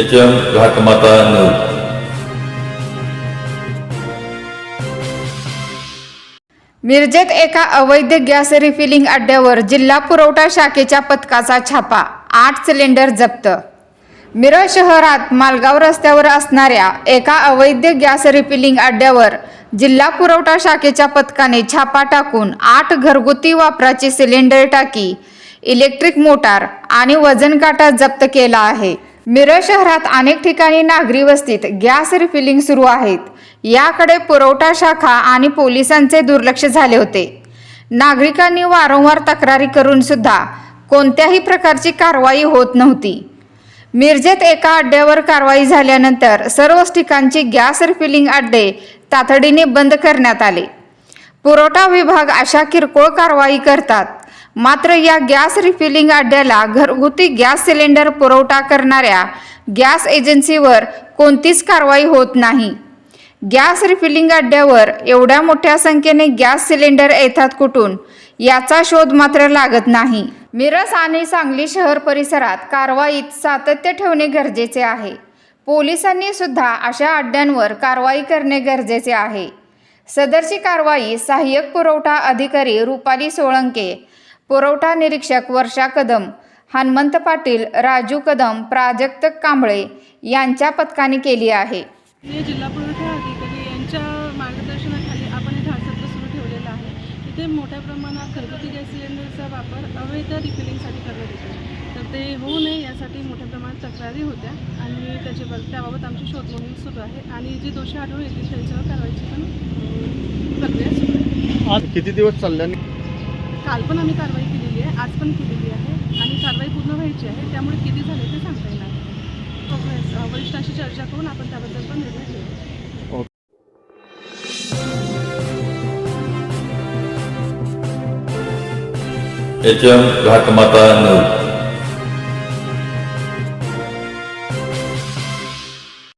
H M घाटमाता news मिरजेत एका अवैध गॅस रिफिलिंग अड्ड्यावर जिल्हा पुरवठा शाखेच्या पथकाचा छापा. आठ सिलेंडर जप्त. मिरज शहरात मालगाव रस्त्यावर असणाऱ्या एका अवैध गॅस रिफिलिंग अड्ड्यावर जिल्हा पुरवठा शाखेच्या पथकाने छापा टाकून आठ घरगुती वापराची सिलेंडर टाकी इलेक्ट्रिक मोटार आणि वजन काटा जप्त केला आहे. मिरज शहरात अनेक ठिकाणी नागरी वस्तीत गॅस रिफिलिंग सुरू आहेत. याकडे पुरवठा शाखा आणि पोलिसांचे दुर्लक्ष झाले होते. नागरिकांनी वारंवार तक्रारी करून सुद्धा कोणत्याही प्रकारची कारवाई होत नव्हती. मिरजेत एका अड्ड्यावर कारवाई झाल्यानंतर सर्वच ठिकाणची गॅस रिफिलिंग अड्डे तातडीने बंद करण्यात आले. पुरवठा विभाग अशा किरकोळ कारवाई करतात मात्र या गॅस रिफिलिंग अड्ड्याला घरगुती गॅस सिलेंडर पुरवठा करणाऱ्या गॅस एजन्सीवर कोणतीच कारवाई होत नाही. गॅस रिफिलिंग अड्ड्यावर एवढ्या मोठ्या संख्येने गॅस सिलेंडर येतात कुठून याचा शोध मात्र लागत नाही. मिरज आणि सांगली शहर परिसरात कारवाईत सातत्य ठेवणे गरजेचे आहे. पोलिसांनी सुद्धा अशा अड्ड्यांवर कारवाई करणे गरजेचे आहे. सदरची कारवाई सहाय्यक पुरवठा अधिकारी रुपाली सोळंके पुरवठा निरीक्षक वर्षा कदम हनुमंत पाटील राजू कदम प्राजक्त कांबळे यांच्या पथकाने केली आहे. हे जिल्हा पुरवठा अधिकारी यांच्या मार्गदर्शनाखाली आपण हे धाडसत्र सुरू ठेवलेलं आहे. इथे मोठ्या प्रमाणात घरगुती गॅस सिलेंडरचा वापर अवैध रिफिलिंगसाठी करण्यात येतो. तर ते होऊ नये यासाठी मोठ्या प्रमाणात तक्रारी होत्या आणि त्याच्याबद्दल त्याबाबत आमची शोध मोहीम सुरू आहे आणि जे दोषी आढळून येतील त्यांच्यावर कारवाईची पण प्रक्रिया सुरू आहे. आज किती दिवस चालल्याने काल पण आम्ही कारवाई केलेली आहे आज पण केलेली आहे आणि कारवाई पूर्ण व्हायची आहे त्यामुळे किती झाले ते सांगता येणार वरिष्ठांशी चर्चा करून आपण त्याबद्दल पण निर्णय घेऊ. H M Ghatmatha news.